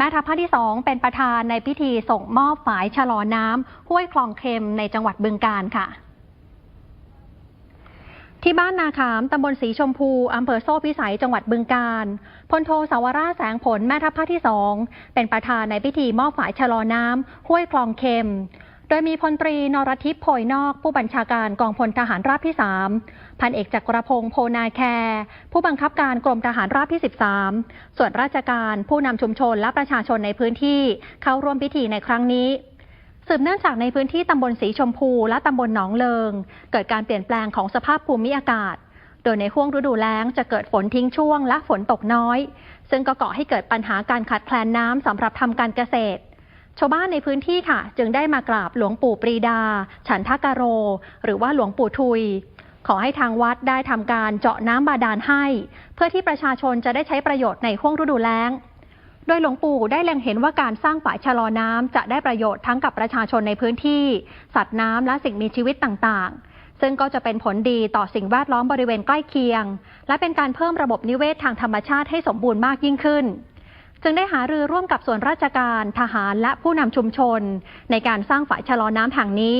แม่ทัพภาคที่ 2 เป็นประธานในพิธีส่งมอบฝายชะลอน้ำห้วยคลองเค็มในจังหวัดบึงกาฬค่ะที่บ้านนาขาม ตำบลสีชมพู อำเภอโซ่พิสัย จังหวัดบึงกาฬ พลโทสาวราแสงผล แม่ทัพภาคที่2เป็นประธานในพิธีมอบฝายชะลอน้ำ ห้วยคลองเค็ม ดยมีพลตรีนรทิพย์โพยนอก ผู้บัญชาการกองพลทหารราบที่ 3 พันเอกจักรพงศ์โพนาแคร์ผู้บังคับการกรมทหารราบที่ 13 ส่วนราชการผู้นำชุมชนและประชาชนในพื้นที่เข้าร่วมพิธีในครั้งนี้สืบเนื่องจากในพื้นที่ตำบลสีชมพูและตำบลหนองเลิง เกิดการเปลี่ยนแปลงของสภาพภูมิอากาศ โดยในห่วงฤดูแล้งจะเกิดฝนทิ้งช่วงและฝนตกน้อย ซึ่งก็ก่อให้เกิดปัญหาการขาดแคลนน้ำสำหรับทำการเกษตร ชาวบ้านในพื้นที่ค่ะ จึงได้มากราบหลวงปู่ปรีดา ฉันทกโร หรือว่าหลวงปู่ทุย ขอให้ทางวัดได้ทำการเจาะน้ำบาดาลให้ เพื่อที่ประชาชนจะได้ใช้ประโยชน์ในห่วงฤดูแล้ง โดยหลวงปู่ได้เล็งเห็นว่าการสร้างฝายชะลอน้ำจะได้ประโยชน์ทั้งกับประชาชนในพื้นที่ สัตว์น้ำและสิ่งมีชีวิตต่างๆ ซึ่งก็จะเป็นผลดีต่อสิ่งแวดล้อมบริเวณใกล้เคียง และเป็นการเพิ่มระบบนิเวศทางธรรมชาติให้สมบูรณ์มากยิ่งขึ้น จึงได้หารือร่วมกับส่วนราชการทหารและผู้นำชุมชน ในการสร้างฝายชะลอน้ำแห่งนี้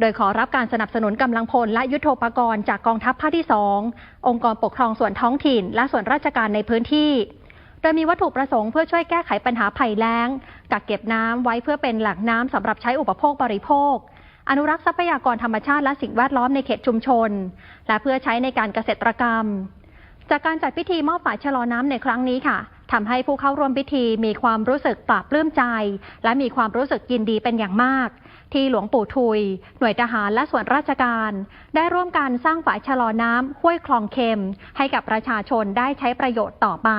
โดยขอรับการสนับสนุนกำลังพลและยุทโธปกรณ์จากกองทัพภาคที่ 2 องค์กรปกครองส่วนท้องถิ่น และส่วนราชการในพื้นที่ โดยมีวัตถุประสงค์เพื่อช่วยแก้ไขปัญหาภัยแล้ง กักเก็บน้ำไว้เพื่อเป็นแหล่งน้ำสำหรับใช้อุปโภคบริโภคอนุรักษ์ทรัพยากรธรรมชาติและสิ่งแวดล้อมในเขตชุมชน และเพื่อใช้ในการเกษตรกรรม จากการจัดพิธีมอบฝายชะลอน้ำในครั้งนี้ค่ะ ทำให้ผู้เข้าร่วมพิธีมีความรู้สึกปลาบปลื้มใจ และมีความรู้สึกยินดีเป็นอย่างมาก ที่หลวงปู่ทุย หน่วยทหารและส่วนราชการ ได้ร่วมกันสร้างฝายชะลอน้ำห้วยคลองเค็ม ให้กับประชาชนได้ใช้ประโยชน์ต่อไป